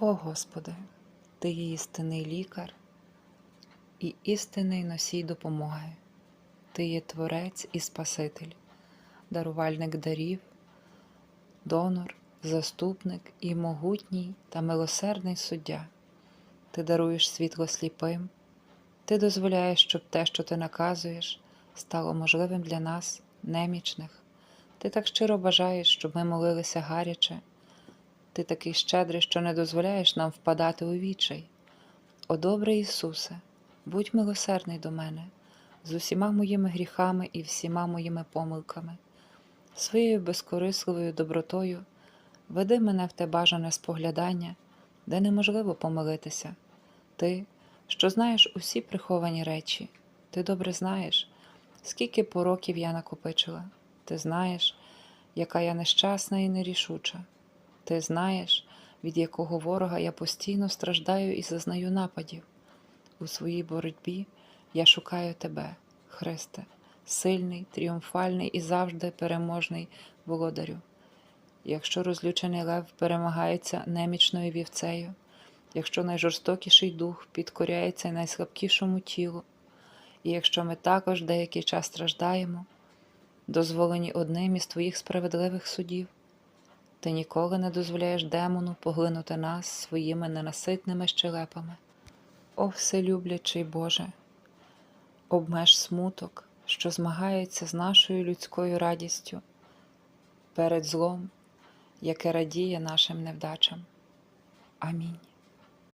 О Господи, Ти є істинний лікар і істинний носій допомоги. Ти є Творець і Спаситель, дарувальник дарів, донор, заступник і могутній та милосердний суддя. Ти даруєш світло сліпим, ти дозволяєш, щоб те, що ти наказуєш, стало можливим для нас, немічних. Ти так щиро бажаєш, щоб ми молилися гаряче. Ти такий щедрий, що не дозволяєш нам впадати у відчай. О добрий Ісусе, будь милосердний до мене з усіма моїми гріхами і всіма моїми помилками. Своєю безкорисливою добротою веди мене в те бажане споглядання, де неможливо помилитися. Ти, що знаєш усі приховані речі, ти добре знаєш, скільки пороків я накопичила. Ти знаєш, яка я нещасна і нерішуча. Ти знаєш, від якого ворога я постійно страждаю і зазнаю нападів. У своїй боротьбі я шукаю тебе, Христе, сильний, тріумфальний і завжди переможний володарю. Якщо розлючений лев перемагається немічною вівцею, якщо найжорстокіший дух підкоряється найслабкішому тілу, і якщо ми також деякий час страждаємо, дозволені одним із твоїх справедливих судів, ти ніколи не дозволяєш демону поглинути нас своїми ненаситними щелепами. О вселюблячий Боже, обмеж смуток, що змагається з нашою людською радістю перед злом, яке радіє нашим невдачам. Амінь.